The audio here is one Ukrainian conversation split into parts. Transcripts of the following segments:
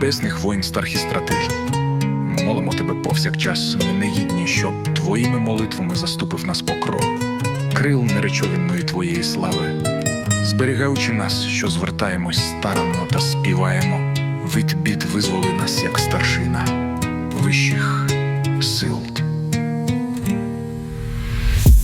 небесних воїн архістратежів. Ми молимо тебе повсякчас, ми негідні, щоб твоїми молитвами заступив нас покров, крил неречовинної твоєї слави, зберігаючи нас, що звертаємось старанно та співаємо, від бід визволи нас, як старшина вищих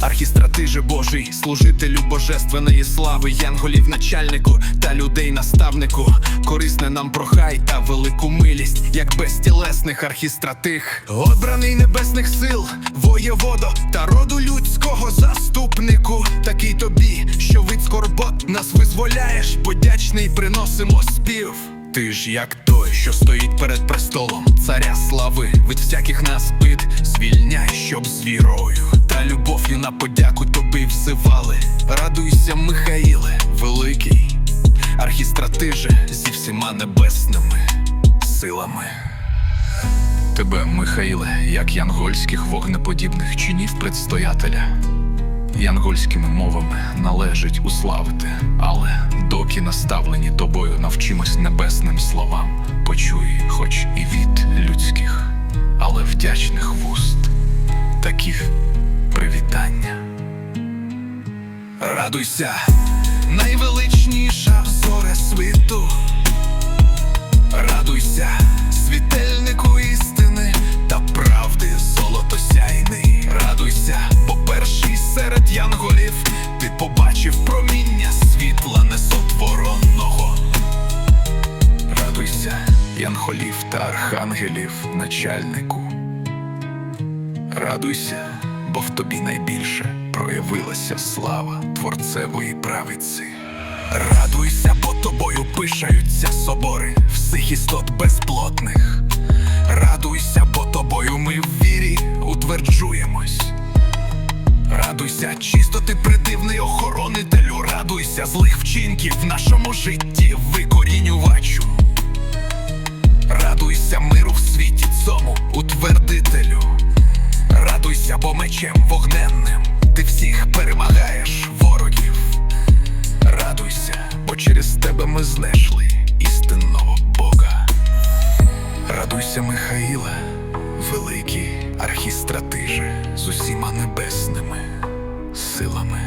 Архістратиже Божий, служителю божественної слави, янголів начальнику та людей наставнику, корисне нам прохай та велику милість, як безтілесних архістратих, обраний небесних сил, воєводо та роду людського заступнику, такий тобі, що від скорбот нас визволяєш, подячний приносимо спів. Ти ж як той, що стоїть перед престолом царя слави, від всяких нас бит звільняй, щоб з вірою та на подяку тобі взивали. Радуйся, Михаїле, великий, архістратиже зі всіма небесними силами. Тебе, Михаїле, як янгольських вогнеподібних чинів предстоятеля. Янгольськими мовами належить уславити, але доки наставлені тобою навчимось небесним словам, Радуйся, найвеличніша зоре світу. Радуйся, світильнику істини та правди золотосяйний. Радуйся, бо перший серед янголів ти побачив проміння світла несотвореного. Радуйся, янголів та архангелів, начальнику. Радуйся, бо в тобі найбільше проявилася слава Творцевої правиці. Радуйся, бо тобою пишаються собори всіх істот безплотних. Радуйся, бо тобою ми в вірі утверджуємось. Радуйся, чистоти придивний охоронителю, радуйся злих вчинків в нашому житті, викорінювачу. Радуйся миру в світі цьому утвердителю. Радуйся, бо мечем вогненним ти всіх перемагаєш ворогів. Радуйся, бо через тебе ми знайшли істинного Бога. Радуйся, Михаїла, великий архістратиже з усіма небесними силами.